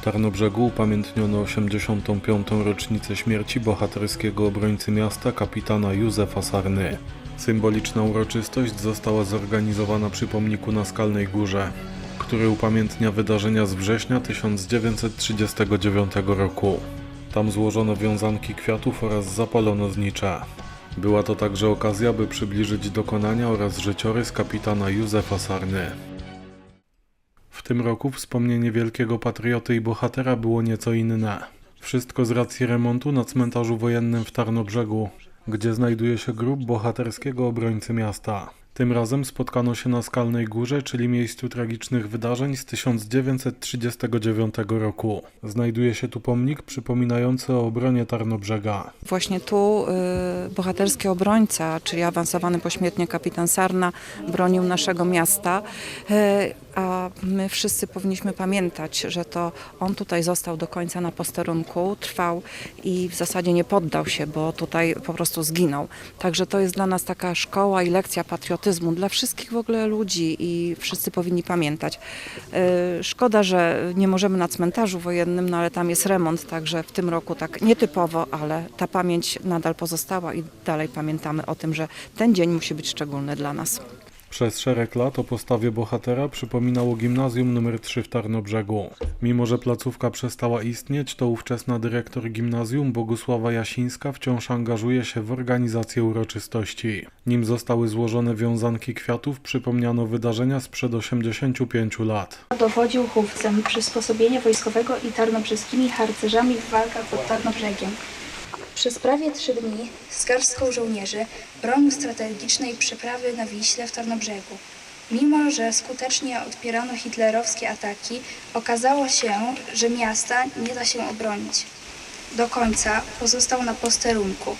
W Tarnobrzegu upamiętniono 85. rocznicę śmierci bohaterskiego obrońcy miasta kapitana Józefa Sarny. Symboliczna uroczystość została zorganizowana przy pomniku na Skalnej Górze, który upamiętnia wydarzenia z września 1939 roku. Tam złożono wiązanki kwiatów oraz zapalono znicze. Była to także okazja, by przybliżyć dokonania oraz życiorys kapitana Józefa Sarny. Tym roku wspomnienie wielkiego patrioty i bohatera było nieco inne. Wszystko z racji remontu na cmentarzu wojennym w Tarnobrzegu, gdzie znajduje się grób bohaterskiego obrońcy miasta. Tym razem spotkano się na Skalnej Górze, czyli miejscu tragicznych wydarzeń z 1939 roku. Znajduje się tu pomnik przypominający o obronie Tarnobrzega. Właśnie tu y, bohaterski obrońca, czyli awansowany pośmiertnie kapitan Sarna, bronił naszego miasta. Y, a my wszyscy powinniśmy pamiętać, że to on tutaj został do końca na posterunku, trwał i w zasadzie nie poddał się, bo tutaj po prostu zginął. Także to jest dla nas taka szkoła i lekcja patriotyzmu dla wszystkich w ogóle ludzi i wszyscy powinni pamiętać. Y, Szkoda, że nie możemy na cmentarzu wojennym, no ale tam jest remont, także w tym roku tak nietypowo, ale ta pamięć nadal pozostała i dalej pamiętamy o tym, że ten dzień musi być szczególny dla nas. Przez szereg lat o postawie bohatera przypominało gimnazjum nr 3 w Tarnobrzegu. Mimo, że placówka przestała istnieć, to ówczesna dyrektor gimnazjum Bogusława Jasińska wciąż angażuje się w organizację uroczystości. Nim zostały złożone wiązanki kwiatów, przypomniano wydarzenia sprzed 85 lat. Dowodził chówcem przysposobienia wojskowego i tarnobrzeskimi harcerzami w walkach pod Tarnobrzegiem. Przez prawie trzy dni z garstką żołnierzy bronił strategicznej przeprawy na Wiśle w Tarnobrzegu. Mimo, że skutecznie odpierano hitlerowskie ataki, okazało się, że miasta nie da się obronić. Do końca pozostał na posterunku,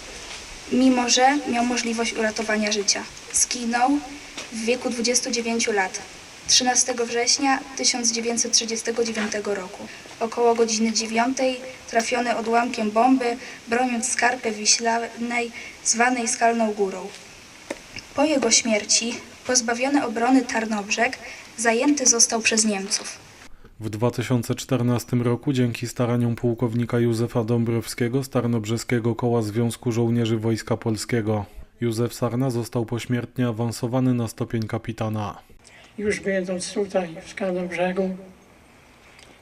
mimo że miał możliwość uratowania życia. Zginął w wieku 29 lat. 13 września 1939 roku. Około godziny 9 trafiony odłamkiem bomby, broniąc skarpę wiślanej zwanej Skalną Górą. Po jego śmierci, pozbawiony obrony Tarnobrzeg, zajęty został przez Niemców. W 2014 roku dzięki staraniom pułkownika Józefa Dąbrowskiego z Tarnobrzeskiego Koła Związku Żołnierzy Wojska Polskiego Józef Sarna został pośmiertnie awansowany na stopień kapitana. Już będąc tutaj w Skalnobrzegu,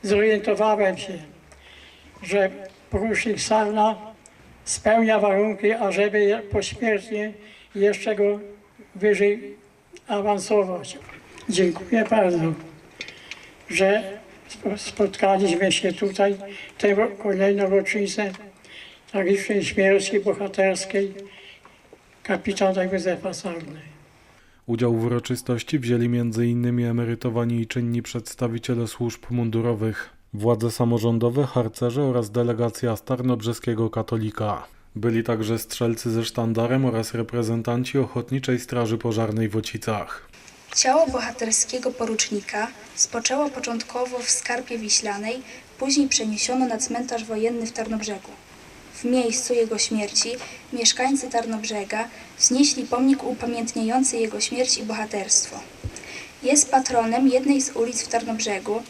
zorientowałem się, że porucznik Sarna spełnia warunki, ażeby pośmiertnie jeszcze go wyżej awansować. Dziękuję bardzo, że spo- spotkaliśmy się tutaj tę kolejną rocznicę tragicznej śmierci bohaterskiej kapitana Józefa Sarny. Udział w uroczystości wzięli m.in. emerytowani i czynni przedstawiciele służb mundurowych, władze samorządowe, harcerze oraz delegacja z Tarnobrzeskiego Katolika. Byli także strzelcy ze sztandarem oraz reprezentanci Ochotniczej Straży Pożarnej w Ocicach. Ciało bohaterskiego porucznika spoczęło początkowo w Skarpie Wiślanej, później przeniesiono na cmentarz wojenny w Tarnobrzegu. W miejscu jego śmierci mieszkańcy Tarnobrzega wznieśli pomnik upamiętniający jego śmierć i bohaterstwo. Jest patronem jednej z ulic w Tarnobrzegu,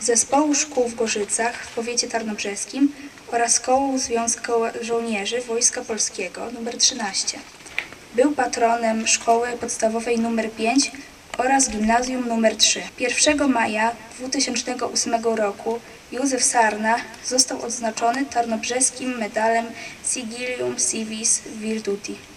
zespołu szkół w Gorzycach w powiecie tarnobrzeskim oraz kołu Związku Żołnierzy Wojska Polskiego nr 13. Był patronem szkoły podstawowej nr 5 oraz gimnazjum nr 3. 1 maja 2008 roku Józef Sarna został odznaczony tarnobrzeskim medalem Sigillium Civis Virtuti.